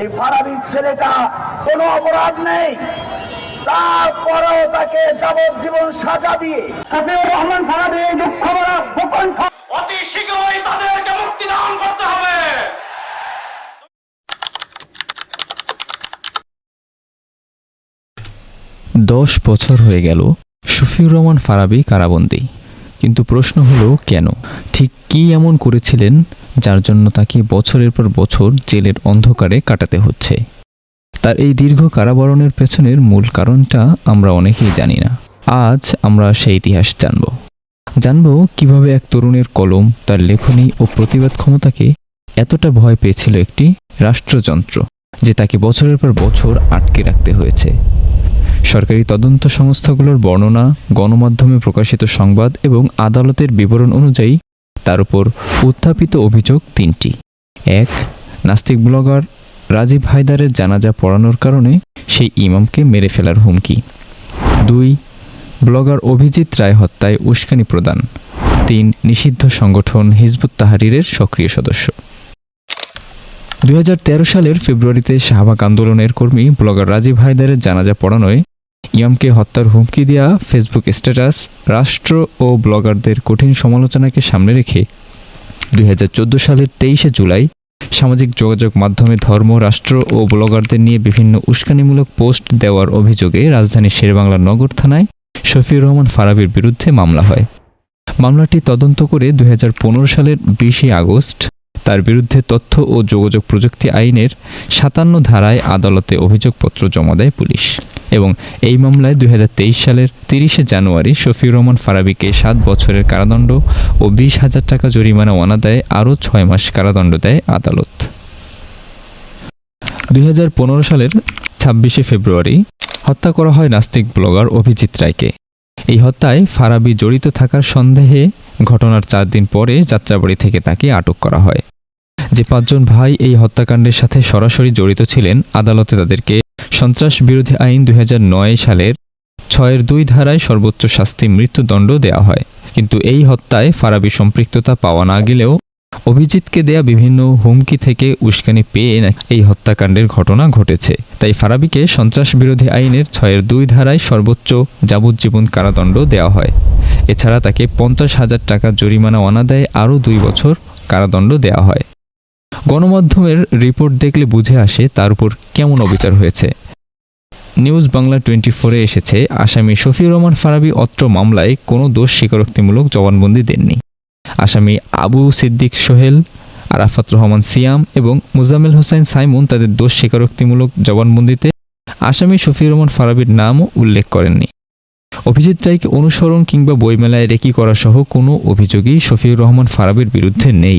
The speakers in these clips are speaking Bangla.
এই ফারাবির ছেলেটা কোনো অপরাধ নেই। তারপরেও তাকে যাবজ্জীবন সাজা দিয়ে রহমান ফারাবি দুঃখ অতি শীঘ্রই তাদেরকে মুক্তি দান করতে হবে। দশ বছর হয়ে গেল শফিউর রহমান ফারাবি কারাবন্দী। কিন্তু প্রশ্ন হলো, কেন? ঠিক কী এমন করেছিলেন যার জন্য তাকে বছরের পর বছর জেলের অন্ধকারে কাটাতে হচ্ছে? তার এই দীর্ঘ কারাবরণের পেছনের মূল কারণটা আমরা অনেকেই জানি না। আজ আমরা সেই ইতিহাস জানব। জানব কীভাবে এক তরুণের কলম, তার লেখনী ও প্রতিবাদ ক্ষমতাকে এতটা ভয় পেয়েছিল একটি রাষ্ট্রযন্ত্র, যে তাকে বছরের পর বছর আটকে রাখতে হয়েছে। সরকারি তদন্ত সংস্থাগুলোর বর্ণনা, গণমাধ্যমে প্রকাশিত সংবাদ এবং আদালতের বিবরণ অনুযায়ী তার উপর উত্থাপিত অভিযোগ তিনটি। এক, নাস্তিক ব্লগার রাজীব হায়দারের জানাজা পড়ানোর কারণে সেই ইমামকে মেরে ফেলার হুমকি। দুই, ব্লগার অভিজিৎ রায় হত্যায় উস্কানি প্রদান। তিন, নিষিদ্ধ সংগঠন হিজবুত তাহারিরের সক্রিয় সদস্য। দু হাজার তেরো সালের ফেব্রুয়ারিতে শাহবাগ আন্দোলনের কর্মী ব্লগার রাজীব হায়দারের জানাজা পড়ানোয় ইয়ামকে হত্যার হুমকি দেওয়া ফেসবুক স্ট্যাটাস, রাষ্ট্র ও ব্লগারদের কঠিন সমালোচনাকে সামনে রেখে দুই হাজার চোদ্দ সালের তেইশে জুলাই সামাজিক যোগাযোগ মাধ্যমে ধর্ম, রাষ্ট্র ও ব্লগারদের নিয়ে বিভিন্ন উস্কানিমূলক পোস্ট দেওয়ার অভিযোগে রাজধানীর শেরবাংলা নগর থানায় শফিউর রহমান ফারাবির বিরুদ্ধে মামলা হয়। মামলাটি তদন্ত করে দুই হাজার পনেরো সালের বিশে আগস্ট তার বিরুদ্ধে তথ্য ও যোগাযোগ প্রযুক্তি আইনের সাতান্ন ধারায় আদালতে অভিযোগপত্র জমা দেয় পুলিশ। এবং এই মামলায় দুই হাজার তেইশ সালের তিরিশে জানুয়ারি শফিউর রহমান ফারাবিকে সাত বছরের কারাদণ্ড ও বিশ হাজার টাকা জরিমানা ওয়ানাদায় আরও ছয় মাস কারাদণ্ড দেয় আদালত। দুই হাজার পনেরো সালের ছাব্বিশে ফেব্রুয়ারি হত্যা করা হয় নাস্তিক ব্লগার অভিজিৎ রায়কে। এই হত্যায় ফারাবি জড়িত থাকার সন্দেহে ঘটনার চার দিন পরে যাত্রাবাড়ি থেকে তাকে আটক করা হয়। যে পাঁচজন ভাই এই হত্যাকাণ্ডের সাথে সরাসরি জড়িত ছিলেন, আদালতে তাদেরকে সন্ত্রাস বিরোধী আইন দুই হাজার নয় সালের ছয়ের দুই ধারায় সর্বোচ্চ শাস্তি মৃত্যুদণ্ড দেওয়া হয়। কিন্তু এই হত্যায় ফারাবি সম্পৃক্ততা পাওয়া না গেলেও অভিজিৎকে দেয়া বিভিন্ন হুমকি থেকে উস্কানি পেয়ে এই হত্যাকাণ্ডের ঘটনা ঘটেছে। তাই ফারাবিকে সন্ত্রাস বিরোধী আইনের ছয়ের দুই ধারায় সর্বোচ্চ যাবজ্জীবন কারাদণ্ড দেওয়া হয়। এছাড়া তাকে পঞ্চাশ হাজার টাকা জরিমানা অনাদায়ে আরও দুই বছর কারাদণ্ড দেওয়া হয়। গণমাধ্যমের রিপোর্ট দেখলে বুঝে আসে তার উপর কেমন অবিচার হয়েছে। নিউজ বাংলা টোয়েন্টি ফোরে এসেছে, আসামি শফিউর রহমান ফারাবি অত্র মামলায় কোনো দোষ স্বীকারোক্তিমূলক জবানবন্দি দেননি। আসামি আবু সিদ্দিক সোহেল, আরাফাত রহমান সিয়াম এবং মুজাম্মেল হোসেন সাইমুন তাদের দোষ স্বীকারোক্তিমূলক জবানবন্দিতে আসামি শফিউর রহমান ফারাবির নামও উল্লেখ করেননি। অভিজিৎ রায়কে অনুসরণ কিংবা বইমেলায় রেকি করা সহ কোনো অভিযোগই শফিউর রহমান ফারাবির বিরুদ্ধে নেই।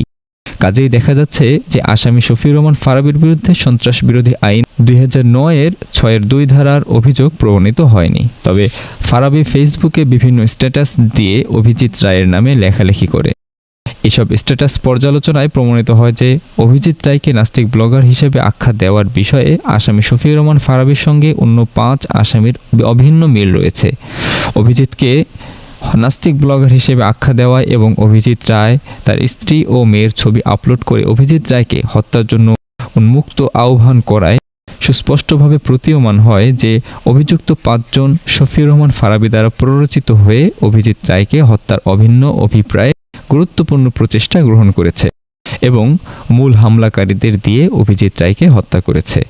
কাজেই দেখা যাচ্ছে যে আসামি শফিউর রহমান ফারাবির বিরুদ্ধে সন্ত্রাস বিরোধী আইন দুই হাজার নয়ের ছয়ের দুই ধারার অভিযোগ প্রমাণিত হয়নি। তবে ফারাবি ফেসবুকে বিভিন্ন স্ট্যাটাস দিয়ে অভিজিৎ রায়ের নামে লেখালেখি করে। এসব স্ট্যাটাস পর্যালোচনায় প্রমাণিত হয় যে অভিজিৎ রায়কে নাস্তিক ব্লগার হিসেবে আখ্যা দেওয়ার বিষয়ে আসামি শফিউর রহমান ফারাবির সঙ্গে অন্য পাঁচ আসামির অভিন্ন মিল রয়েছে। অভিজিৎকে নাস্তিক ব্লগার হিসেবে আখ্যা দেওয়ায় এবং অভিজিৎ রায় তার স্ত্রী ও মেয়ের ছবি আপলোড করে অভিজিৎ রায়কে হত্যার জন্য উন্মুক্ত আহ্বান করায়। সুস্পষ্টভাবে প্রতীয়মান হয় যে, অভিযুক্ত পাঁচজন শফিউর রহমান ফারাবি দ্বারা প্ররোচিত হয়ে অভিজিৎ রায়কে হত্যার অভিন্ন অভিপ্রায়ে, গুরুত্বপূর্ণ প্রচেষ্টা গ্রহণ করেছে এবং মূল হামলাকারীদের দিয়ে অভিজিৎ রায়কে হত্যা করেছে।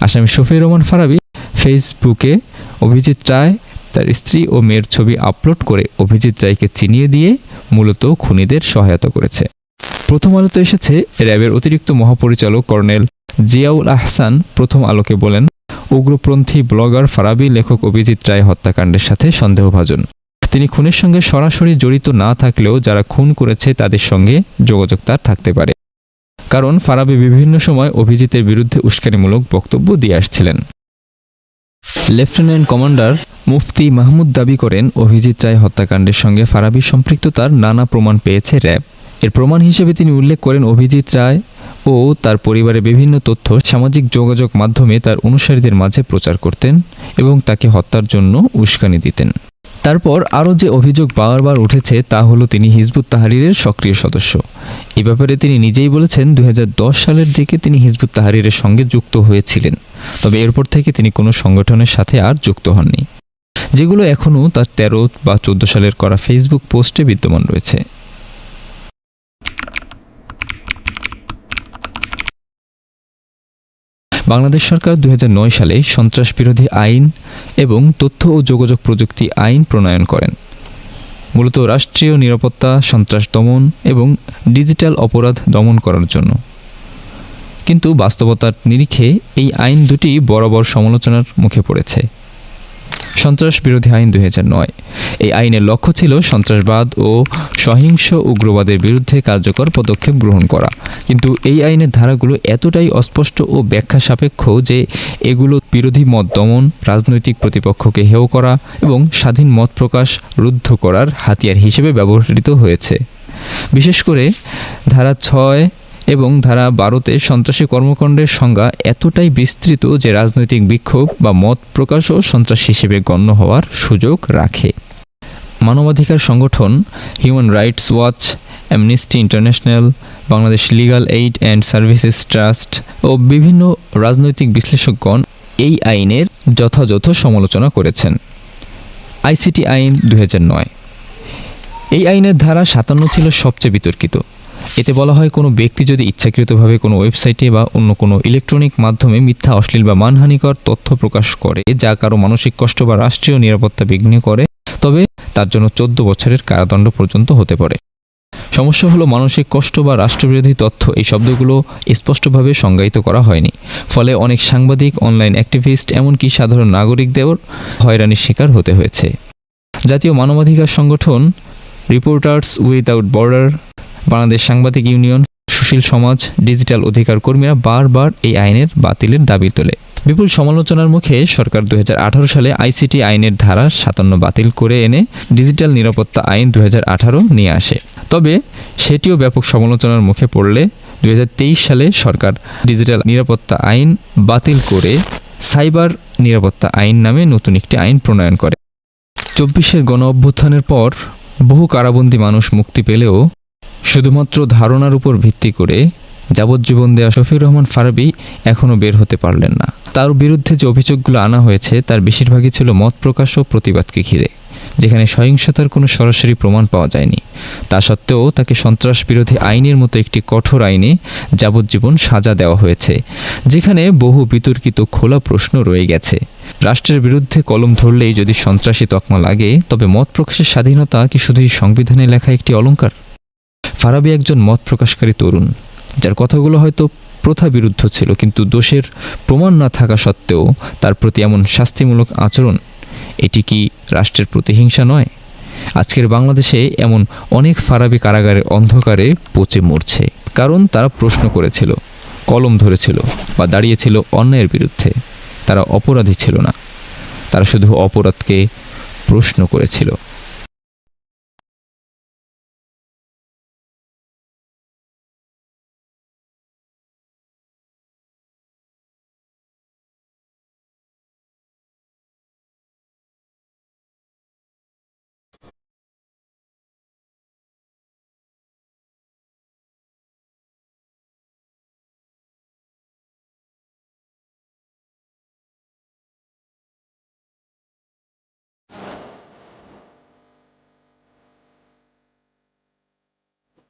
আসামি শফিউর রহমান ফারাবি, ফেসবুকে অভিজিৎ রায় তার স্ত্রী ও মেয়ের ছবি আপলোড করে অভিজিৎ রায়কে চিনিয়ে দিয়ে মূলত খুনিদের সহায়তা করেছে। প্রথম আলোতে এসেছে র্যাবের অতিরিক্ত মহাপরিচালক কর্নেল জিয়াউল আহসান প্রথম আলোকে বলেন, উগ্রপন্থী ব্লগার ফারাবি লেখক অভিজিৎ রায় হত্যাকাণ্ডের সাথে সন্দেহভাজন। তিনি খুনের সঙ্গে সরাসরি জড়িত না থাকলেও যারা খুন করেছে তাদের সঙ্গে যোগাযোগ তার থাকতে পারে। কারণ ফারাবি বিভিন্ন সময় অভিজিতের বিরুদ্ধে উস্কানিমূলক বক্তব্য দিয়ে আসছিলেন। লেফটেন্যান্ট কমান্ডার মুফতি মাহমুদ দাবি করেন, অভিজিৎ রায় হত্যাকাণ্ডের সঙ্গে ফারাবির সম্পৃক্ততার নানা প্রমাণ পেয়েছে র্যাব। এর প্রমাণ হিসেবে তিনি উল্লেখ করেন, অভিজিৎ রায় ও তার পরিবারের বিভিন্ন তথ্য সামাজিক যোগাযোগ মাধ্যমে তার অনুসারীদের মাঝে প্রচার করতেন এবং তাকে হত্যার জন্য উস্কানি দিতেন। তারপর আরও যে অভিযোগ বারবার উঠেছে তা হলো তিনি হিজবুত তাহারিরের সক্রিয় সদস্য। এ ব্যাপারে তিনি নিজেই বলেছেন দু হাজার দশ সালের দিকে তিনি হিজবুত তাহারিরের সঙ্গে যুক্ত হয়েছিলেন। তবে এরপর থেকে তিনি কোনো সংগঠনের সাথে আর যুক্ত হননি। যেগুলো এখনও তার তেরো বা চোদ্দ সালের করা ফেসবুক পোস্টে বিদ্যমান রয়েছে। বাংলাদেশ সরকার দুই হাজার নয় সালে সন্ত্রাস বিরোধী আইন এবং তথ্য ও যোগাযোগ প্রযুক্তি আইন প্রণয়ন করেন। মূলত রাষ্ট্রীয় নিরাপত্তা, সন্ত্রাস দমন এবং ডিজিটাল অপরাধ দমন করার জন্য। কিন্তু বাস্তবতার নিরিখে এই আইন দুটি বরাবর সমালোচনার মুখে পড়েছে। সন্ত্রাস বিরোধী আইন দুই নয়। এই আইনের লক্ষ্য ছিল সন্ত্রাসবাদ ও সহিংস উগ্রবাদের বিরুদ্ধে কার্যকর পদক্ষেপ গ্রহণ করা। কিন্তু এই আইনের ধারাগুলো এতটাই অস্পষ্ট ও ব্যাখ্যা সাপেক্ষ যে এগুলো বিরোধী মত দমন, রাজনৈতিক প্রতিপক্ষকে হেয় করা এবং স্বাধীন মত প্রকাশ রুদ্ধ করার হাতিয়ার হিসেবে ব্যবহৃত হয়েছে। বিশেষ করে ধারা ছয় এবং ধারা বারোতে সন্ত্রাসী কর্মকাণ্ডের সংজ্ঞা এতটাই বিস্তৃত যে রাজনৈতিক বিক্ষোভ বা মত প্রকাশও সন্ত্রাস হিসেবে গণ্য হওয়ার সুযোগ রাখে। মানবাধিকার সংগঠন Human Rights Watch Amnesty International Bangladesh Legal Aid and Services Trust ও বিভিন্ন রাজনৈতিক বিশ্লেষকগণ এই আইনের যথাযথ সমালোচনা করেছেন। আইসিটি আইন দু এই আইনের ধারা সাতান্ন ছিল সবচেয়ে বিতর্কিত। এতে বলা হয়, কোনো ব্যক্তি যদি ইচ্ছাকৃতভাবে কোনো ওয়েবসাইটে বা অন্য কোনো ইলেকট্রনিক মাধ্যমে মিথ্যা, অশ্লীল বা মানহানিকর তথ্য প্রকাশ করে, যা কারও মানসিক কষ্ট বা রাষ্ট্রীয় নিরাপত্তা বিঘ্ন করে, তবে তার জন্য চোদ্দ বছরের কারাদণ্ড পর্যন্ত হতে পারে। সমস্যা হলো, মানসিক কষ্ট বা রাষ্ট্রবিরোধী তথ্য এই শব্দগুলো স্পষ্টভাবে সংজ্ঞায়িত করা হয়নি। ফলে অনেক সাংবাদিক, অনলাইন অ্যাক্টিভিস্ট, এমনকি সাধারণ নাগরিকদের হয়রানির শিকার হতে হয়েছে। জাতীয় মানবাধিকার সংগঠন রিপোর্টার্স উইদাউট বর্ডার বাংলাদেশ সাংবাদিক ইউনিয়ন, সুশীল সমাজ, ডিজিটাল অধিকার কর্মীরা বারবার এই আইনের বাতিলের দাবি তোলে। বিপুল সমালোচনার মুখে সরকার দু হাজার আঠারো সালে আইসিটি আইনের ধারা সাতান্ন বাতিল করে এনে ডিজিটাল নিরাপত্তা আইন দু হাজার আঠারো নিয়ে আসে। তবে সেটিও ব্যাপক সমালোচনার মুখে পড়লে দু হাজার তেইশ সালে সরকার ডিজিটাল নিরাপত্তা আইন বাতিল করে সাইবার নিরাপত্তা আইন নামে নতুন একটি আইন প্রণয়ন করে। চব্বিশের গণ অভ্যুত্থানের পর বহু কারাবন্দী মানুষ মুক্তি পেলেও শুধুমাত্র ধারণার উপর ভিত্তি করে যাবজ্জীবন দেয়া শফিউর রহমান ফারাবি এখনও বের হতে পারলেন না। তার বিরুদ্ধে যে অভিযোগগুলো আনা হয়েছে, তার বেশিরভাগই ছিল মত প্রকাশ ও প্রতিবাদকে ঘিরে, যেখানে সহিংসতার কোনো সরাসরি প্রমাণ পাওয়া যায়নি। তা সত্ত্বেও তাকে সন্ত্রাস বিরোধী আইনের মতো একটি কঠোর আইনে যাবজ্জীবন সাজা দেওয়া হয়েছে, যেখানে বহু বিতর্কিত খোলা প্রশ্ন রয়ে গেছে। রাষ্ট্রের বিরুদ্ধে কলম ধরলেই যদি সন্ত্রাসী তকমা লাগে, তবে মত প্রকাশের স্বাধীনতা কি শুধুই সংবিধানে লেখা একটি অলঙ্কার ফারাবি একজন মত প্রকাশকারী তরুণ, যার কথাগুলো হয়তো প্রথা বিরুদ্ধ ছিল, কিন্তু দোষের প্রমাণ না থাকা সত্ত্বেও তার প্রতি এমন শাস্তিমূলক আচরণ, এটি কি রাষ্ট্রের প্রতিহিংসা নয়? আজকের বাংলাদেশে এমন অনেক ফারাবি কারাগারের অন্ধকারে পচে মরছে, কারণ তারা প্রশ্ন করেছিল, কলম ধরেছিল বা দাঁড়িয়েছিল অন্যায়ের বিরুদ্ধে। তারা অপরাধী ছিল না, তারা শুধু অপরাধকে প্রশ্ন করেছিল।